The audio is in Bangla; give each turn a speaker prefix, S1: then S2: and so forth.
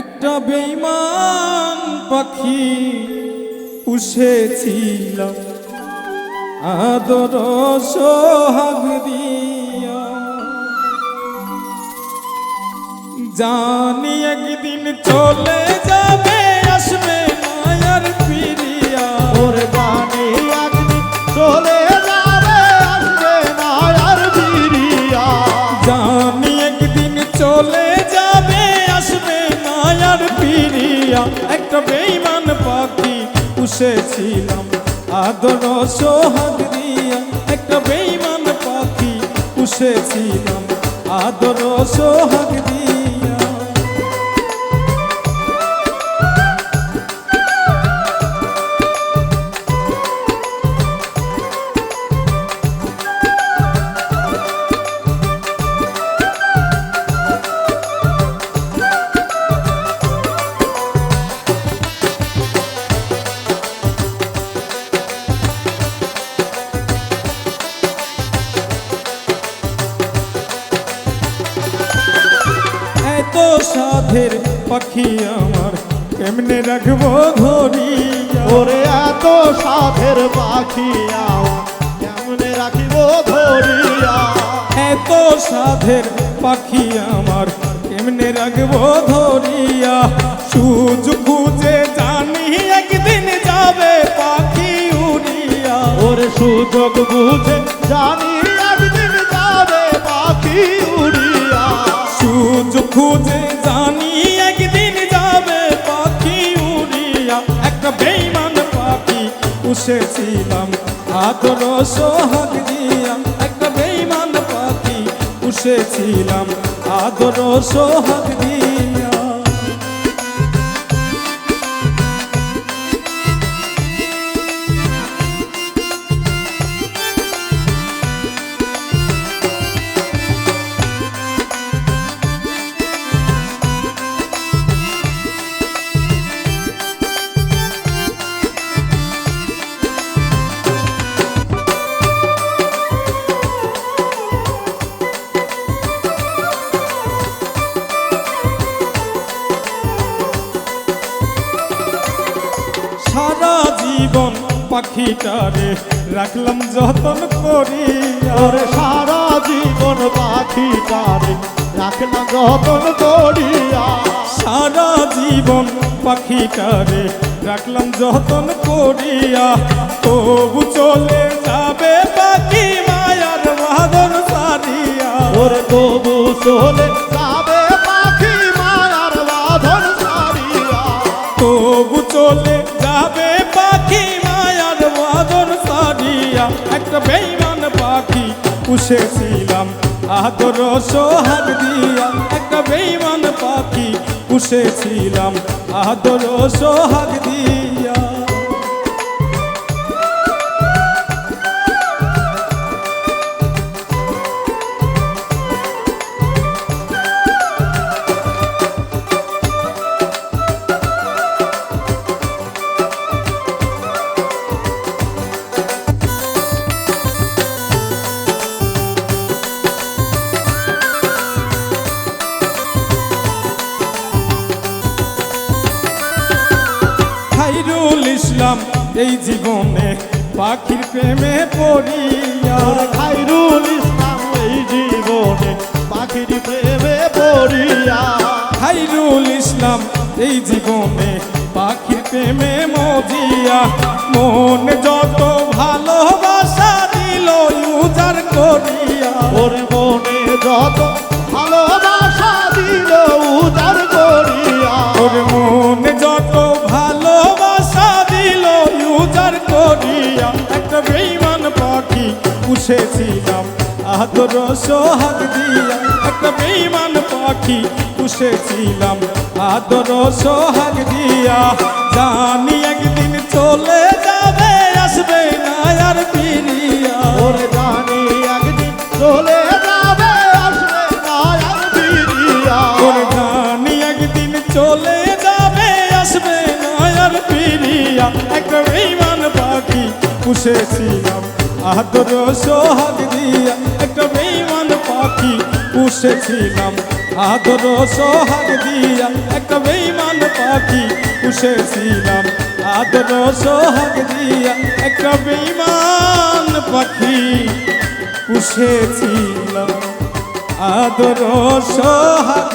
S1: একটা বেইমান পাখি পুষেছিলাম। আদর সোহাগ দিয়া। জানি একদিন চলে যাবে, আসবে মায়ার পিরিয়া
S2: ওরে জানি একদিন চলে যাবে, আসবে
S1: চলে পুষেছিলাম আদর সোহাগ দিয়া একটা বেইমান পাখি পুষেছিলাম। আদর সোহাগ সাধের পাখি আমার। কেমনে রাখব ধরিয়া
S2: ওরে এত সাধের পাখি আমার। কেমনে রাখিব ধরিয়া
S1: এত সাধের পাখি আমার। কেমনে রাখব ধরিয়া সুজ খুঁজে জানি একদিন যাবে পাখি উড়িয়া।
S2: ওরে সুযোগ বুঝে জানি একদিন যাবে পাখি উড়িয়া।
S1: সুজ খুঁজে বেইমান পাখি উসেছিলাম আদর সোহাগ দিয়া একটা বেইমান পাখি উসেছিলাম আদর সোহাগ দিয়া পাখিটারে রাখলাম যতন করিয়া
S2: ওরে সারা জীবন পাখি তারে রাখনা যতন করিয়া
S1: সারা জীবন পাখিটারে রাখলাম যতন করিয়া তবু চলে যাবে পাখি মায়ার বাদর সারিয়া।
S2: ওরে তবু চলে যাবে পাখি
S1: পুষেছিলাম। আদর সোহাগ দিয়া একটা বেইমান পাখি পুষেছিলাম। আদর সোহাগ দিয়া খাইরুল ইসলাম এই জীবনে পাখির প্রেমে পড়িয়া।
S2: খাইরুল ইসলাম এই জীবনে পাখির প্রেমে পড়িয়া।
S1: খাইরুল ইসলাম এই জীবনে পাখির প্রেমে মজিয়া। মন যত করিয়া একটা বেইমান পাখি পুষেছিলাম। আদর সোহাগ দিয়া একটা বেইমান পাখি পুষেছিলাম। আদর সোহাগ দিয়া জানি একদিন চলে যাবে আসবে না আর ফিরিয়া।
S2: ওরে জানি একদিন চলে যাবে আসবে না আর ফিরিয়া।
S1: ওর জানি একদিন চলে যাবে আসবে না আর ফিরিয়া। একটা বেইমান পুষেছিলাম। আদর সোহাগ দিয়া একটা বেইমান পাখি পুষেছিলাম। আদর সোহাগ দিয়া একটা বেইমান পাখি পুষেছিলাম। আদর সোহাগ দিয়া একটা বেইমান পাখি পুষেছিলাম। আদর সোহাগ